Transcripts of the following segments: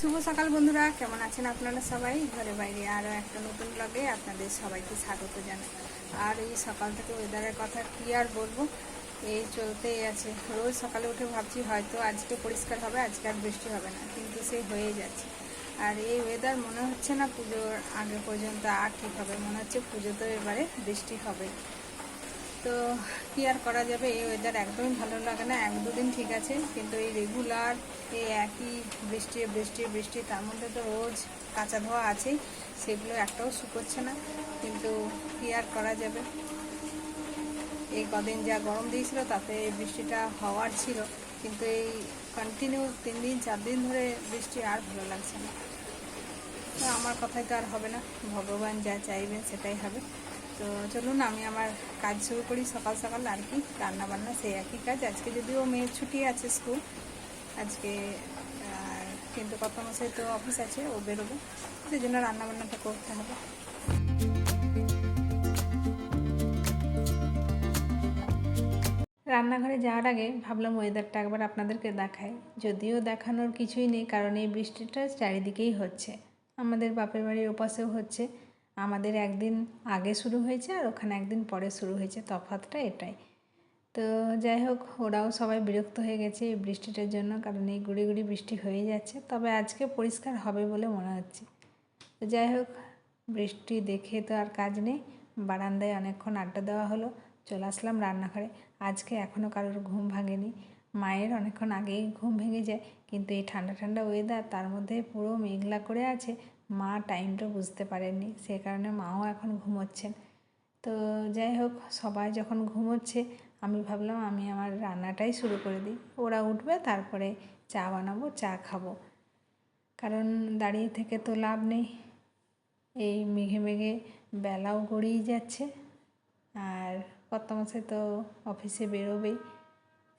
শুভ সকাল বন্ধুরা, কেমন আছেন আপনারা সবাই? ঘরে বাইরে আরও একটা নতুন ব্লগে আপনাদের সবাইকে স্বাগত জানাই। আর এই সকাল থেকে ওয়েদারের কথা কি আর বলব? এই চলতেই আছে। রোজ সকালে উঠে ভাবছি হয়তো আজকে পরিষ্কার হবে, আজকে আর বৃষ্টি হবে না, কিন্তু সে হয়ে যাচ্ছে। আর এই ওয়েদার মনে হচ্ছে না পুজোর আগে পর্যন্ত আর ঠিক হবে, মনে হচ্ছে পুজোতে এবারে বৃষ্টি হবে। তো কি আর করা যাবে? এই ওয়েদার একদমই ভালো লাগে না, এক দুদিন ঠিক আছে, কিন্তু এই রেগুলার এই একই বৃষ্টি বৃষ্টি বৃষ্টি, তার মধ্যে তো রোজ কাঁচা ধোয়া আছেই, সেগুলো একটাও শুকোচ্ছে না, কিন্তু কি আর করা যাবে? এই কদিন যা গরম দিয়েছিল, তাতে বৃষ্টিটা হওয়ার ছিল, কিন্তু এই কন্টিনিউ তিন দিন, চার দিন ধরে বৃষ্টি আর ভালো লাগছে না। আমার কথাই তো আর হবে না, ভগবান যা চাইবেন সেটাই হবে। তো চলুন, আমি আমার কাজ শুরু করি সকাল সকাল আর কি। রান্না বান্না সেই একই কাজ। আজকে যদিও মেয়ের ছুটি আছে স্কুল, আজকে কিন্তু কত মাসে তো অফিস আছে, ও বেরোবে। সেই জন্য রান্নাবান্নাটা করতে হবে। রান্নাঘরে যাওয়ার আগে ভাবলাম ওয়েদারটা একবার আপনাদেরকে দেখায় যদিও দেখানোর কিছুই নেই, কারণ এই বৃষ্টিটা চারিদিকেই হচ্ছে। আমাদের বাপের বাড়ির ওপাশেও হচ্ছে। আমাদের একদিন আগে শুরু হয়েছে আর ওখানে একদিন পরে শুরু হয়েছে। তফাতটা এটাই। তো যাই হোক, ওরাও সবাই বিরক্ত হয়ে গেছে এই বৃষ্টিটার জন্য, কারণ এই গুড়ি গুড়ি বৃষ্টি হয়ে যাচ্ছে। তবে আজকে পরিষ্কার হবে বলে মনে হচ্ছে। তো যাই হোক, বৃষ্টি দেখে তো আর কাজ নেই। বারান্দায় অনেকক্ষণ আড্ডা দেওয়া হলো, চলে আসলাম রান্নাঘরে। আজকে এখনও কারোর ঘুম ভাঙেনি। মায়ের অনেকক্ষণ আগেই ঘুম ভেঙে যায়, কিন্তু এই ঠান্ডা ঠান্ডা ওয়েদার তার মধ্যে পুরো মেঘলা করে আছে। মা টাইমটা বুঝতে পারেননি। সে কারণে মাও এখন ঘুমোচ্ছেন। তো যাই হোক, সবাই যখন ঘুমোচ্ছে, আমি ভাবলাম আমি আমার রান্নাটাই শুরু করে দিই। ওরা উঠবে, তারপরে চা বানাবো, চা খাব। কারণ দাঁড়িয়ে থেকে তো লাভ নেই। এই মেঘে মেঘে বেলাও গড়িয়ে যাচ্ছে। আর কত মাসে তো অফিসে বেরোবেই।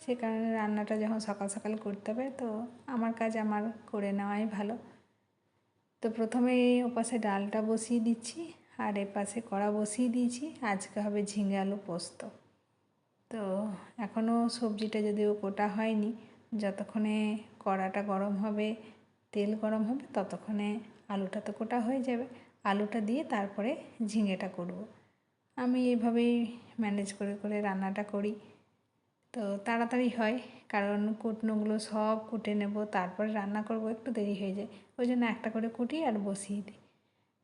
সে কারণে রান্নাটা যখন সকাল সকাল করতে হবে, তো আমার কাজ আমার করে নেওয়াই ভালো। তো প্রথমে ওপাশে ডালটা বসিয়ে দিচ্ছি আর এপাশে কড়া বসিয়ে দিয়েছি। আজকে হবে ঝিঙে আলু পোস্ত। তো এখনও সবজিটা যদিও কোটা হয়নি, যতক্ষণে কড়াটা গরম হবে, তেল গরম হবে, ততক্ষণে আলুটা তো কোটা হয়ে যাবে। আলুটা দিয়ে তারপরে ঝিঙেটা করব। আমি এইভাবেই ম্যানেজ করে করে রান্নাটা করি। তো তাড়াতাড়ি হয়, কারণ কুটনোগুলো সব কুটে নেব, তারপরে রান্না করব, একটু দেরি হয়ে যায়। ওই জন্য একটা করে কুটি আর বসিয়ে দিই।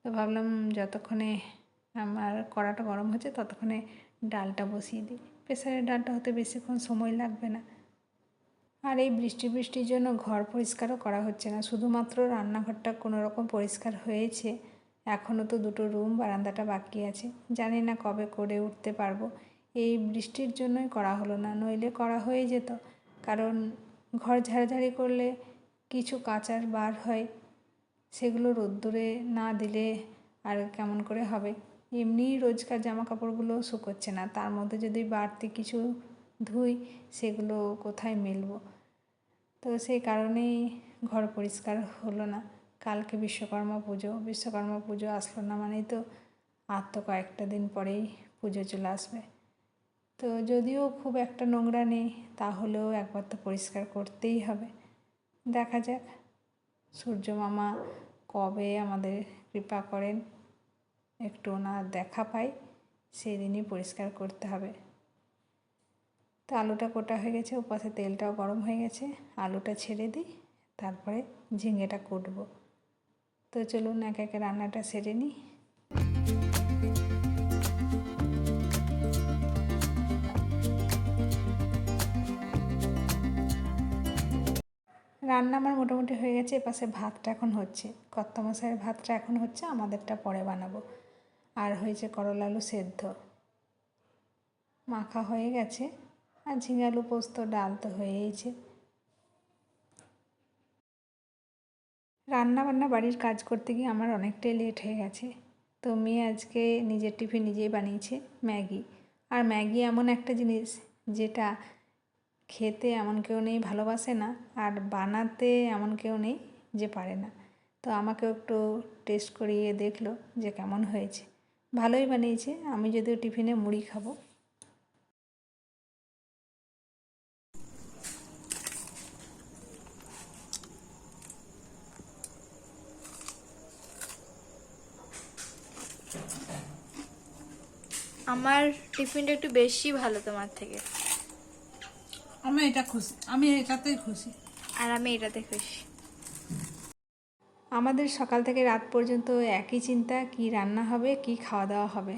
তো ভাবলাম যতক্ষণে আমার কড়াটা গরম হচ্ছে, ততক্ষণে ডালটা বসিয়ে দিই। প্রেসারের ডালটা হতে বেশিক্ষণ সময় লাগবে না। আর এই বৃষ্টি বৃষ্টির জন্য ঘর পরিষ্কারও করা হচ্ছে না। শুধুমাত্র রান্নাঘরটা কোনো রকম পরিষ্কার হয়েছে। এখনও তো দুটো রুম, বারান্দাটা বাকি আছে। জানি না কবে করে উঠতে পারব। এই বৃষ্টির জন্যই করা হলো না, নইলে করা হয়ে যেত। কারণ ঘর ঝাড়ঝাড়ি করলে কিছু কাচার বার হয়, সেগুলো রোদ্দুরে না দিলে আর কেমন করে হবে? এমনিই রোজকার জামা কাপড়গুলো শুকোচ্ছে না, তার মধ্যে যদি বাড়তি কিছু ধুই, সেগুলো কোথায় মেলবো? তো সেই কারণেই ঘর পরিষ্কার হলো না। কালকে বিশ্বকর্মা পুজো বিশ্বকর্মা পুজো আসলো না মানেই তো আর তো কয়েকটা দিন পরেই পুজো চলে আসবে। তো যদিও খুব একটা নোংরা নেই, তাহলেও একবার তো পরিষ্কার করতেই হবে। দেখা যাক, সূর্য মামা কবে আমাদের কৃপা করেন, একটু ওনার দেখা পাই, সেদিনই পরিষ্কার করতে হবে। তো আলুটা কোটা হয়ে গেছে, ওপাশে তেলটাও গরম হয়ে গেছে, আলুটা ছেড়ে দিই, তারপরে ঝিঙেটা কুটবো। তো চলুন এক একে রান্নাটা সেরে নিই। রান্না আমার মোটামুটি হয়ে গেছে এপাশে ভাতটা এখন হচ্ছে। কত্ত মশাইয়ের ভাতটা এখন হচ্ছে, আমাদেরটা পরে বানাবো। আর হয়েছে করলা আলু সেদ্ধ। মাখা হয়ে গেছে, আর ঝিঙে আলু পোস্ত, ডাল তো হয়েইছে। রান্না বান্না বাড়ির কাজ করতে গিয়ে আমার অনেকটাই লেট হয়ে গেছে। তো মেয়ে আজকে নিজের টিফিন নিজেই বানিয়েছে, ম্যাগি। আর ম্যাগি এমন একটা জিনিস, যেটা খেতে এমন কেউ নেই ভালোবাসে না, আর বানাতে এমন কেউ নেই যে পারে না। তো আমাকেও একটু টেস্ট করিয়ে দেখল যে কেমন হয়েছে। ভালোই বানিয়েছে, আমি যদিও টিফিনে মুড়ি খাব। আমার টিফিনটা একটু বেশি ভালো তোমার থেকে। আমি এটা খুশি। আমি এটাতেই খুশি। আর আমি এটাতে খুশি। আমাদের সকাল থেকে রাত পর্যন্ত একই চিন্তা কি রান্না হবে কি খাওয়া দাওয়া হবে।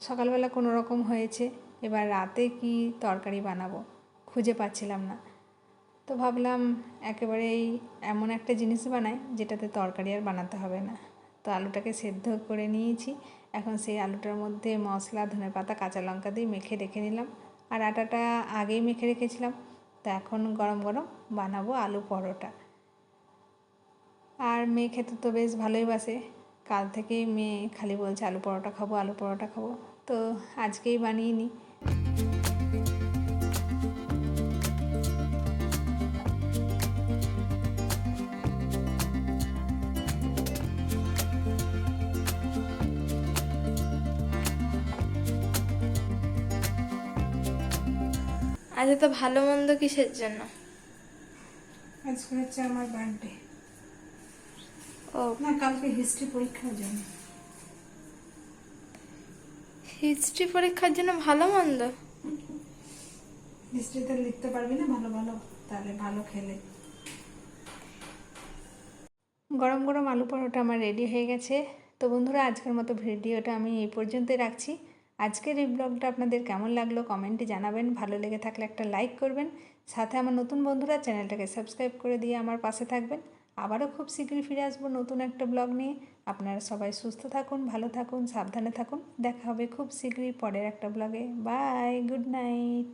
সকালবেলা কোনো রকম হয়েছে এবার রাতে কি তরকারি বানাবো খুঁজে পাচ্ছিলাম না। তো ভাবলাম একেবারেই এমন একটা জিনিস বানাই যেটাতে তরকারি আর বানাতে হবে না। তো আলুটাকে সেদ্ধ করে নিয়েছি। এখন সেই আলুটার মধ্যে মশলা ধনে পাতা কাঁচা লঙ্কা দিয়ে মেখে রেখে নিলাম। আর আটাটা আগেই মেখে রেখেছিলাম। তো এখন গরম গরম বানাবো আলু পরোটা। আর মেয়ে খেতে তো বেশ ভালোই বাসে। কাল থেকেই মেয়ে খালি বলছে, আলু পরোটা খাব, আলু পরোটা খাব। তো আজকেই বানিয়ে নিই। আজ তো ভালো মন্দ কিসের জন্য? আজকে হচ্ছে আমার বার্থডে ও। না কালকে হিস্ট্রি পরীক্ষার জন্য হিস্ট্রি পরীক্ষার জন্য ভালো মন্দ? হিস্ট্রিতে লিখতে পারবি না ভালো ভালো। তাহলে ভালো খেলে। গরম গরম আলু পরোটা আমার রেডি হয়ে গেছে। তো বন্ধুরা আজকের মতো ভিডিওটা আমি এই পর্যন্তই রাখছি। আজকের এই ব্লগটা আপনাদের কেমন লাগল কমেন্টে জানাবেন। ভালো লেগে থাকলে একটা লাইক করবেন। সাথে আমার নতুন বন্ধুরা চ্যানেলটাকে সাবস্ক্রাইব করে দিয়ে আমার পাশে থাকবেন। আবারও খুব শীঘ্রই ফিরে আসব নতুন একটা ব্লগ নিয়ে। আপনারা সবাই সুস্থ থাকুন, ভালো থাকুন, সাবধানে থাকুন। দেখা হবে খুব শীঘ্রই পরের একটা ব্লগে। Bye, good night.